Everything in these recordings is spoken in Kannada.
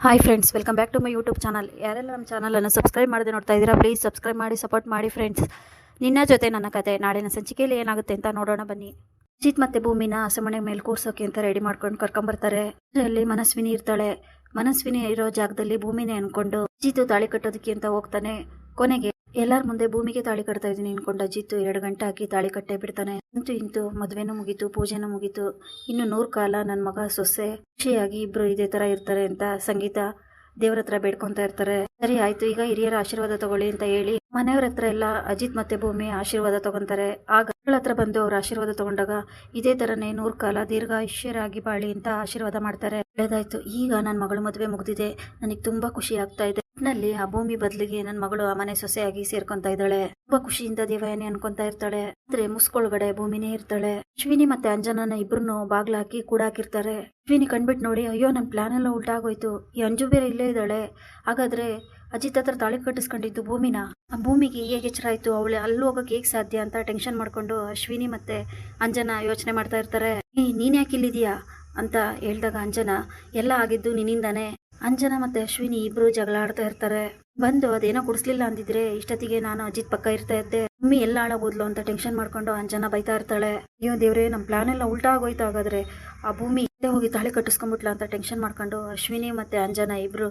Hi friends welcome back to my YouTube channel ಯಾರೆಲ್ಲ ನಮ್ಮ ಚಾನಲನ್ನು ಸಬ್ಸ್ಕ್ರೈಬ್ ಮಾಡದೆ ನೋಡ್ತಾ ಇದ್ದೀರಾ ಪ್ಲೀಸ್ ಸಬ್ಸ್ಕ್ರೈಬ್ ಮಾಡಿ ಸಪೋರ್ಟ್ ಮಾಡಿ ಫ್ರೆಂಡ್ಸ್ ನಿನ್ನ ಜೊತೆ ನನ್ನ ಕತೆ, ನಾಡಿನ ಸಂಚಿಕೆಯಲ್ಲಿ ಏನಾಗುತ್ತೆ ಅಂತ ನೋಡೋಣ ಬನ್ನಿ. ಅಜಿತ್ ಮತ್ತೆ ಭೂಮಿನ ಹಸಮಣೆ ಮೇಲೆ ಕೂರ್ಸೋಕೆ ಅಂತ ರೆಡಿ ಮಾಡ್ಕೊಂಡು ಕರ್ಕೊಂಬರ್ತಾರೆ ಅಲ್ಲಿ ಮನಸ್ವಿನಿ ಇರ್ತಾಳೆ. ಮನಸ್ವಿನಿ ಇರೋ ಜಾಗದಲ್ಲಿ ಭೂಮಿನೇ ಅನ್ಕೊಂಡು ಅಜಿತು ತಾಳಿ ಕಟ್ಟೋದಕ್ಕೆ ಅಂತ ಹೋಗ್ತಾನೆ. ಕೊನೆಗೆ ಎಲ್ಲರ ಮುಂದೆ ಭೂಮಿಗೆ ತಾಳಿ ಕಟ್ತಾ ಇದೀನಿ ಅನ್ಕೊಂಡ ಅಜಿತ್ ಎರಡು ಗಂಟೆ ಹಾಕಿ ತಾಳಿ ಕಟ್ಟೆ ಬಿಡ್ತಾನೆ. ಅಂತೂ ಇಂತೂ ಮದ್ವೆನೂ ಮುಗೀತು, ಪೂಜೆನೂ ಮುಗೀತು. ಇನ್ನು ನೂರು ಕಾಲ ನನ್ನ ಮಗ ಸೊಸೆ, ಖುಷಿಯಾಗಿ ಇಬ್ರು ಇದೇ ತರ ಇರ್ತಾರೆ ಅಂತ ಸಂಗೀತ ದೇವ್ರ ಹತ್ರ ಬೇಡ್ಕೊಂತ ಇರ್ತಾರೆ. ಸರಿ ಆಯ್ತು, ಈಗ ಹಿರಿಯರ ಆಶೀರ್ವಾದ ತಗೊಳ್ಳಿ ಅಂತ ಹೇಳಿ ಮನೆಯವ್ರ ಹತ್ರ ಎಲ್ಲ ಅಜಿತ್ ಮತ್ತೆ ಭೂಮಿ ಆಶೀರ್ವಾದ ತಗೊಂತಾರೆ. ಆಗ ಮಗಳ ಹತ್ರ ಬಂದು ಅವ್ರ ಆಶೀರ್ವಾದ ತಗೊಂಡಾಗ ಇದೇ ತರನೇ ನೂರ್ ಕಾಲ ದೀರ್ಘಾಯುಷ್ಯರಾಗಿ ಬಾಳಿ ಅಂತ ಆಶೀರ್ವಾದ ಮಾಡ್ತಾರೆ. ಒಳ್ಳೇದಾಯ್ತು, ಈಗ ನನ್ನ ಮಗಳು ಮದುವೆ ಮುಗ್ದಿದೆ. ನನಗೆ ತುಂಬಾ ಖುಷಿ ಆಗ್ತಾ ಇದೆ. ನಲ್ಲಿ ಆ ಭೂಮಿ ಬದಲಿಗೆ ನನ್ನ ಮಗಳು ಆ ಮನೆ ಸೊಸೆಯಾಗಿ ಸೇರ್ಕೊಂತ ಇದ್ದಾಳೆ. ತುಂಬಾ ಖುಷಿಯಿಂದ ದೇವಯಾನಿ ಅನ್ಕೊಂತ ಇರ್ತಾಳೆ. ಆದ್ರೆ ಮುಸ್ಕೊಳಗಡೆ ಭೂಮಿನೇ ಇರ್ತಾಳೆ. ಅಶ್ವಿನಿ ಮತ್ತೆ ಅಂಜನನ ಇಬ್ರು ಬಾಗ್ಲಾಕಿ ಕೂಡಾಕಿರ್ತಾರೆ. ಅಶ್ವಿನಿ ಕಣ್ಬಿಟ್ಟು ನೋಡಿ, ಅಯ್ಯೋ ನನ್ನ ಪ್ಲಾನ್ ಎಲ್ಲ ಉಲ್ಟಾಗೋಯ್ತು ಈ ಅಂಜು ಬೇರೆ ಇಲ್ಲೇ ಇದ್ದಾಳೆ. ಹಾಗಾದ್ರೆ ಅಜಿತ್ ಹತ್ರ ತಾಳಿ ಕಟ್ಟಿಸ್ಕೊಂಡಿದ್ದು ಭೂಮಿನ? ಆ ಭೂಮಿಗೆ ಹೇಗೆ ಎಚ್ಚರ ಆಯ್ತು? ಅವಳು ಅಲ್ಲಿ ಹೋಗಕ್ಕೆ ಹೇಗೆ ಸಾಧ್ಯ ಅಂತ ಟೆನ್ಷನ್ ಮಾಡ್ಕೊಂಡು ಅಶ್ವಿನಿ ಮತ್ತೆ ಅಂಜನ ಯೋಚನೆ ಮಾಡ್ತಾ ಇರ್ತಾರೆ. ನೀನ್ ಯಾಕೆ ಇಲ್ಲಿದೀಯಾ ಅಂತ ಹೇಳ್ದಾಗ ಅಂಜನ, ಎಲ್ಲ ಆಗಿದ್ದು ನಿನ್ನಿಂದಾನೆ. ಅಂಜನ ಮತ್ತೆ ಅಶ್ವಿನಿ ಇಬ್ಬರು ಜಗಳ ಆಡ್ತಾ ಇರ್ತಾರೆ. ಬಂದು ಅದೇನೋ ಕುಡಿಸ್ಲಿಲ್ಲ ಅಂದಿದ್ರೆ ಇಷ್ಟೊತ್ತಿಗೆ ನಾನು ಅಜಿತ್ ಪಕ್ಕ ಇರ್ತಾ ಇದ್ದೆ. ಮಮ್ಮಿ ಎಲ್ಲ ಹಾಳಾಗೋದ್ಲು ಅಂತ ಟೆನ್ಷನ್ ಮಾಡ್ಕೊಂಡು ಅಂಜನ ಬೈತಾ ಇರ್ತಾಳೆ. ಅಯ್ಯೋ ದೇವ್ರೆ ನಮ್ಮ ಪ್ಲಾನ್ ಎಲ್ಲ ಉಲ್ಟಾ ಆಗೋಯ್ತು ಹಾಗಾದ್ರೆ. ಆ ಭೂಮಿ ಮತ್ತೆ ಹೋಗಿ ತಾಳಿ ಕಟ್ಟಿಸ್ಕೊಂಡ್ಬಿಟ್ಲ ಅಂತ ಟೆನ್ಷನ್ ಮಾಡ್ಕೊಂಡು ಅಶ್ವಿನಿ ಮತ್ತೆ ಅಂಜನ ಇಬ್ರು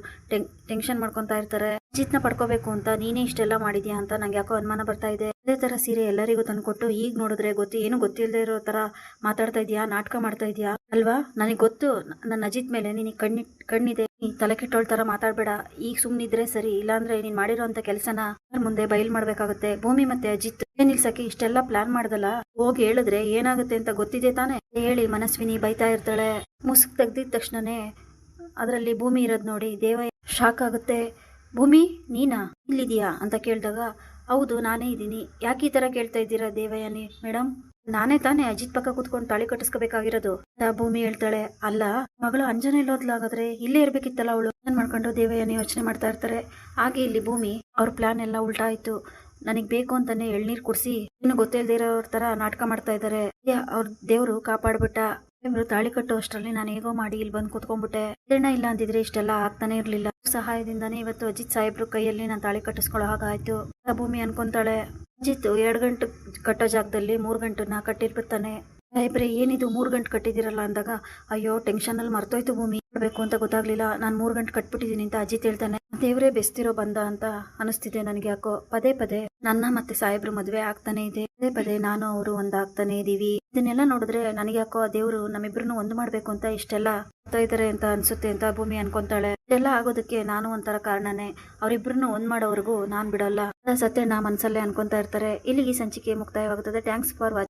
ಟೆನ್ಷನ್ ಮಾಡ್ಕೊತಾ ಇರ್ತಾರೆ. ಅಜಿತ್ನ ಪಡ್ಕೋಬೇಕು ಅಂತ ನೀನೇ ಇಷ್ಟೆಲ್ಲ ಮಾಡಿದ್ಯಾ ಅಂತ ನಂಗೆ ಯಾಕೋ ಅನುಮಾನ ಬರ್ತಾ ಇದೆ. ಅದೇ ತರ ಸೀರೆ ಎಲ್ಲರಿಗೂ ತಂದ್ಕೊಟ್ಟು ಈಗ ನೋಡಿದ್ರೆ ಗೊತ್ತು, ಏನು ಗೊತ್ತಿಲ್ಲದೆ ಇರೋ ತರ ಮಾತಾಡ್ತಾ ಇದೀಯಾ, ನಾಟಕ ಮಾಡ್ತಾ ಇದೀಯಾ? ಅಲ್ವಾ? ನನಗೆ ಗೊತ್ತು ನನ್ನ ಅಜಿತ್ ಮೇಲೆ ನಿನಗೆ ಕಣ್ಣಿ, ಕಣ್ಣಿದೆ. ನೀ ತಲೆ ಕೆಟ್ಟೋಳ್ ತರ ಮಾತಾಡ್ಬೇಡ. ಈಗ ಸುಮ್ನಿದ್ರೆ ಸರಿ ಇಲ್ಲಾಂದ್ರೆ ನೀನ್ ಮಾಡಿರೋಂತ ಕೆಲಸನ ಮುಂದೆ ಬಯಲ್ ಮಾಡ್ಬೇಕಾಗುತ್ತೆ? ಭೂಮಿ ಮತ್ತೆ ಅಜಿತ್ ನಿಲ್ಸಕ್ಕೆ ಇಷ್ಟೆಲ್ಲ ಪ್ಲಾನ್ ಮಾಡ್ದಲ್ಲ? ಹೋಗಿ ಹೇಳಿದ್ರೆ ಏನಾಗುತ್ತೆ ಅಂತ ಗೊತ್ತಿದೆ ತಾನೆ? ಹೇಳಿ ಮನಸ್ವಿನಿ ಬೈತಾ ಇರ್ತಾಳೆ. ಮುಸುಕ್ ತೆಗ್ದಿದ ತಕ್ಷಣನೇ ಅದರಲ್ಲಿ ಭೂಮಿ ಇರೋದ್ ನೋಡಿ ದೇವ ಶಾಕ್ ಆಗುತ್ತೆ. ಭೂಮಿ, ನೀನಾ? ಇಲ್ಲಿದೀಯಾ? ಅಂತ ಕೇಳಿದಾಗ, ಹೌದು, ನಾನೇ ಇದ್ದೀನಿ. ಯಾಕೆ ಈ ತರ ಕೇಳ್ತಾ ಇದ್ದೀರಾ ದೇವಯಾನಿ? ಮೇಡಮ್ ನಾನೇ ತಾನೇ ಅಜಿತ್ ಪಕ್ಕ ಕೂತ್ಕೊಂಡು ತಾಳಿ ಕಟ್ಟಿಸ್ಕೋಬೇಕಾಗಿರೋದು. ಭೂಮಿ ಹೇಳ್ತಾಳೆ, ಅಲ್ಲ, ಮಗಳು ಅಂಜನೆ ಇಲ್ಲೋದ್ಲಾಗಾದ್ರೆ ಇಲ್ಲೇ ಇರ್ಬೇಕಿತ್ತಲ್ಲ ಅವಳು. ನನ್ ಮಾಡ್ಕೊಂಡು ದೇವಯ್ಯನ ಯೋಚನೆ ಮಾಡ್ತಾ ಇರ್ತಾರೆ. ಹಾಗೆ ಇಲ್ಲಿ ಭೂಮಿ, ಅವ್ರ ಪ್ಲಾನ್ ಎಲ್ಲ ಉಲ್ಟಾ ಆಯ್ತು. ನನಗ್ ಬೇಕು ಅಂತಾನೆ ಎಳ್ನೀರ್ ಕುಡ್ಸಿ, ಇನ್ನು ಗೊತ್ತಿಲ್ಲದೆ ಇರೋರ್ ತರ ನಾಟಕ ಮಾಡ್ತಾ ಇದ್ದಾರೆ ಅವ್ರ ದೇವ್ರು ಕಾಪಾಡ್ಬಿಟ್ಟ. ಇವ್ರು ತಾಳಿ ಕಟ್ಟೋ ಅಷ್ಟರಲ್ಲಿ ನಾನು ಹೇಗೋ ಮಾಡಿ ಇಲ್ಲಿ ಬಂದು ಕುತ್ಕೊಂಡ್ಬಿಟ್ಟೆ. ಕಿರಣ ಇಲ್ಲ ಅಂದಿದ್ರೆ ಇಷ್ಟೆಲ್ಲ ಆಗ್ತಾನೆ ಇರ್ಲಿಲ್ಲ. ಸಹಾಯದಿಂದಾನೇ ಇವತ್ತು ಅಜಿತ್ ಸಾಹೇಬ್ರು ಕೈಯಲ್ಲಿ ನಾನು ತಾಳಿ ಕಟ್ಟಿಸ್ಕೊಳ್ಳೋ ಹಾಗಾಯ್ತು. ಭೂಮಿ ಅನ್ಕೊಂತಾಳೆ ಅಜಿತ್ ಎರಡು ಗಂಟೆ ಕಟ್ಟೋ ಜಾಗದಲ್ಲಿ ಮೂರು ನಾ ಕಟ್ಟಿರ್ಬಿಡ್ತಾನೆ. ಸಾಹೇಬ್ರೆ ಏನಿದು ಮೂರು ಗಂಟೆ ಕಟ್ಟಿದಿರಲ್ಲ ಅಂದಾಗ, ಅಯ್ಯೋ ಟೆನ್ಷನ್ ಅಲ್ಲಿ ಮರ್ತೋಯ್ತು ಭೂಮಿ. ಮಾಡ್ಬೇಕು ಅಂತ ಗೊತ್ತಾಗ್ಲಿಲ್ಲ. ನಾನು ಮೂರು ಗಂಟೆ ಕಟ್ಬಿಟ್ಟಿದ್ದೀನಿ ಅಂತ ಅಜಿತ್ ಹೇಳ್ತಾನೆ. ದೇವರೇ ಬೆಸ್ತಿರೋ ಬಂದ ಅಂತ ಅನಿಸ್ತಿದೆ ನನಗೆ ಯಾಕೋ. ಪದೇ ಪದೇ. ನನ್ನ ಮತ್ತೆ ಸಾಹೇಬ್ರು ಮದುವೆ ಆಗ್ತಾನೆ ಇದೆ. ಪದೇ ಪದೇ ನಾನು ಅವರು ಒಂದಾಗ್ತಾನೆ ಇದೀವಿ. ಇದನ್ನೆಲ್ಲ ನೋಡಿದ್ರೆ ನನಗೆ ಯಾಕೋ ಆ ದೇವ್ರು ನಮ್ಮಿಬ್ರನ್ನು ಒಂದು ಮಾಡ್ಬೇಕು ಅಂತ ಇಷ್ಟೆಲ್ಲ ಆಗ್ತಾ ಇದಾರೆ ಅಂತ ಅನ್ಸುತ್ತೆ ಅಂತ ಭೂಮಿ ಅನ್ಕೊಂತಾಳೆ. ಇದೆಲ್ಲ ಆಗೋದಕ್ಕೆ ನಾನು ಒಂಥರ ಕಾರಣನೇ. ಅವರಿಬ್ರು ಒಂದ್ ಮಾಡೋವರೆಗೂ ನಾನ್ ಬಿಡಲ್ಲ. ಸತ್ಯ ನಾ ಮನ್ಸಲ್ಲೇ ಅನ್ಕೊಂತಾ ಇರ್ತಾರೆ. ಇಲ್ಲಿಗೆ ಸಂಚಿಕೆ ಮುಕ್ತಾಯವಾಗುತ್ತದೆ. Thanks for watching